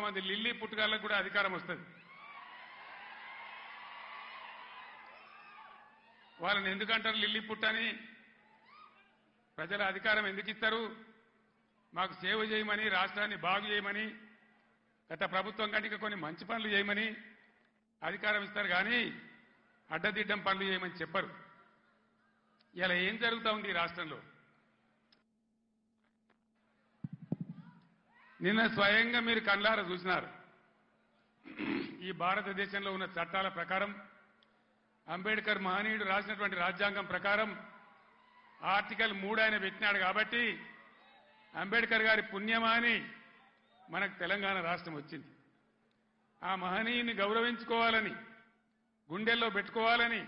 కొంతమంది లిల్లీ పుట్టుగాళ్ళకు కూడా అధికారం వస్తుంది. వాళ్ళని ఎందుకంటారు లిల్లీ పుట్టని ప్రజల అధికారం ఎందుకు ఇస్తారు? మాకు సేవ చేయమని రాష్ట్రాన్ని బాగు చేయమని గత ప్రభుత్వం కంటే కొన్ని మంచి పనులు చేయమని అధికారం ఇస్తారు కానీ అడ్డదిడ్డం పనులు చేయమని చెప్పరు. ఇలా ఏం జరుగుతూ ఉంది ఈ రాష్ట్రంలో? నిన్న స్వయంగా మీరు కండ్లారా చూసినారు. ఈ భారతదేశంలో ఉన్న చట్టాల ప్రకారం అంబేద్కర్ మహనీయుడు రాసినటువంటి రాజ్యాంగం ప్రకారం ఆర్టికల్ మూడు ఆయన పెట్టినాడు కాబట్టి అంబేద్కర్ గారి పుణ్యమాని మనకు తెలంగాణ రాష్ట్రం వచ్చింది. ఆ మహనీయుని గౌరవించుకోవాలని గుండెల్లో పెట్టుకోవాలని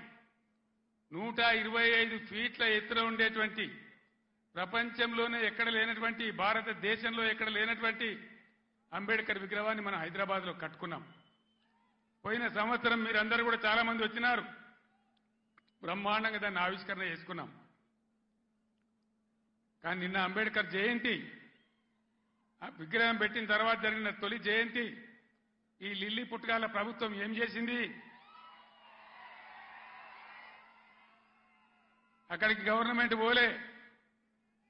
నూట ఇరవై ఐదు ఫీట్ల ఎత్తున ఉండేటువంటి ప్రపంచంలోనే ఎక్కడ లేనటువంటి భారతదేశంలో ఎక్కడ లేనటువంటి అంబేద్కర్ విగ్రహాన్ని మనం హైదరాబాద్లో కట్టుకున్నాం. పోయిన సంవత్సరం మీరందరూ కూడా చాలా మంది వచ్చినారు. బ్రహ్మాండంగా దాన్ని ఆవిష్కరణ చేసుకున్నాం. కానీ నిన్న అంబేద్కర్ జయంతి ఆ విగ్రహం పెట్టిన తర్వాత జరిగిన తొలి జయంతి ఈ లిల్లీ పుట్టగాల ప్రభుత్వం ఏం చేసింది? అక్కడికి గవర్నమెంట్ పోలే.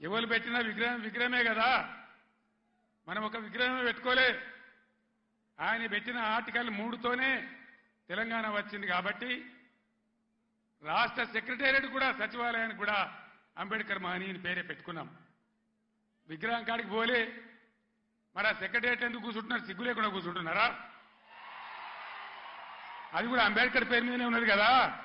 ఎవరు పెట్టిన విగ్రహం విగ్రహమే కదా. మనం ఒక విగ్రహమే పెట్టుకోలే. ఆయన పెట్టిన ఆర్టికల్ మూడుతోనే తెలంగాణ వచ్చింది కాబట్టి రాష్ట్ర సెక్రటేరియట్ కూడా సచివాలయానికి కూడా అంబేద్కర్ మహనీయుని పేరే పెట్టుకున్నాం. విగ్రహం కాడికి పోలే. మరి ఆ సెక్రటేరియట్ ఎందుకు కూర్చుంటున్నారు? సిగ్గు లేకుండా కూర్చుంటున్నారా? అది కూడా అంబేద్కర్ పేరు మీదనే ఉన్నది కదా.